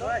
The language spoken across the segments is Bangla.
thôi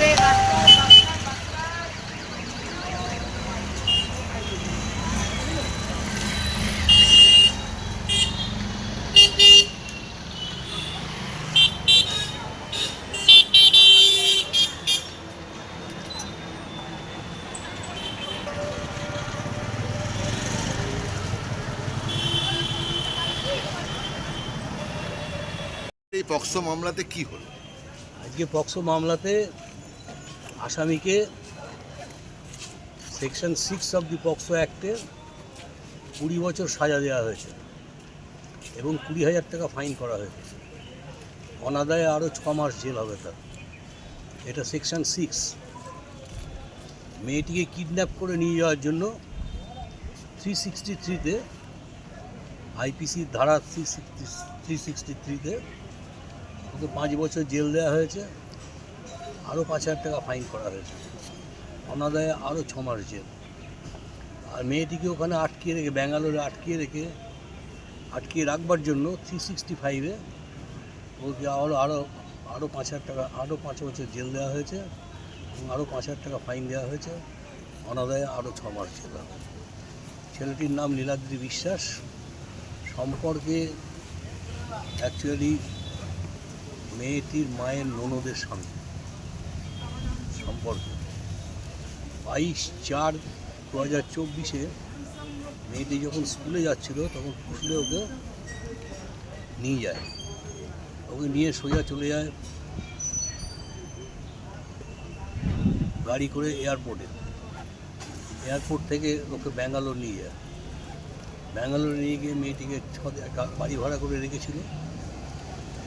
এই পক্সো মামলাতে কি হলো? আজকে পক্সো মামলাতে আসামিকে section six of the POCSO অ্যাক্টে কুড়ি বছর সাজা দেওয়া হয়েছে এবং কুড়ি হাজার টাকা ফাইন করা হয়েছে। অনাদায়ে আরও ছ মাস জেল হবে তার। এটা সেকশন সিক্স। মেয়েটিকে কিডন্যাপ করে নিয়ে যাওয়ার জন্য থ্রি সিক্সটি থ্রিতে আইপিসি ধারা থ্রি সিক্সটি থ্রি সিক্সটি থ্রিতে ওকে পাঁচ বছর জেল দেওয়া হয়েছে। আরও পাঁচ হাজার টাকা ফাইন করা হয়েছে। অনাদায়ে আরও ছ মাস জেল। আর মেয়েটিকে ওখানে আটকিয়ে রেখে, ব্যাঙ্গালোরে আটকিয়ে রেখে, আটকিয়ে রাখবার জন্য থ্রি সিক্সটি ফাইভে ওকে আরও আরও আরও পাঁচ হাজার টাকা, আরও পাঁচ বছর জেল দেওয়া হয়েছে এবং আরও পাঁচ হাজার টাকা ফাইন দেওয়া হয়েছে। অনাদায়ে আরও ছ মাস জেল ছেলেটির নাম নীলাদ্রি বিশ্বাস। সম্পর্কে অ্যাকচুয়ালি মেয়েটির মায়ের ননদের স্বামী সম্পর্কে। বাইশ চার দু হাজার চব্বিশে মেয়েটি যখন স্কুলে যাচ্ছিল, তখন স্কুলে ওকে নিয়ে যায়। ওকে নিয়ে সোজা চলে যায় গাড়ি করে এয়ারপোর্টে। এয়ারপোর্ট থেকে ওকে ব্যাঙ্গালোর নিয়ে যায়। ব্যাঙ্গালোর নিয়ে গিয়ে মেয়েটিকে একটা বাড়ি ভাড়া করে রেখেছিল।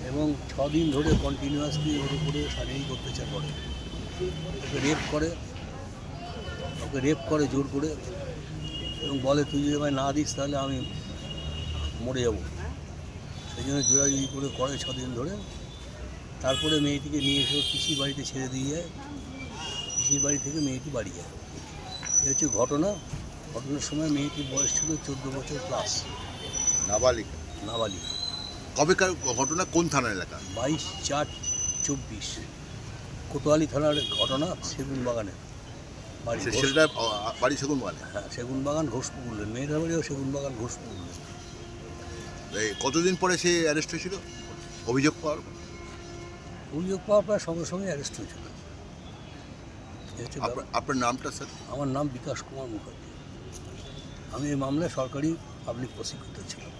এবং ছ দিন ধরে কন্টিনিউয়াসলি ওর উপরে শারীরিক অত্যাচার করে। ওকে রেপ করে ওকে রেপ করে জোর করে এবং বলে তুই যদি আমায় না দিস তাহলে আমি মরে যাব। সেই জন্য জোরাজুরি করে করে ছ দিন ধরে। তারপরে মেয়েটিকে নিয়ে এসে পিসির বাড়িতে ছেড়ে দিয়ে যায়। পিসির বাড়ি থেকে মেয়েটি বাড়ি যায়। এ হচ্ছে ঘটনা। ঘটনার সময় মেয়েটির বয়স ছিল চোদ্দ বছর প্লাস নাবালিকা। নাবালিক। কবেকার ঘটনা কোন থানা এলাকা? বাইশ চার চব্বিশ। কোতোয়ালি থানার ঘটনা সেগুন বাগানে বাড়ি সে ঘোষ- ছেলেটা আ, বাড়ি সেগুন মানে হ্যাঁ সেগুন বাগান ঘোষপুকুলের মেয়ের বাড়িও সেগুন বাগান ঘোষপুকুলের এই কতদিন পরে সে অ্যারেস্ট হয়েছিল? অভিযোগ পাওয়ার? অভিযোগ পাওয়ার প্রায় সঙ্গে সঙ্গে অ্যারেস্ট হয়েছিল। আপনার নামটা স্যার? আমার নাম বিকাশ কুমার মুখার্জি। আমি এই মামলায় সরকারি পাবলিক প্রসিকিউটর ছিলাম।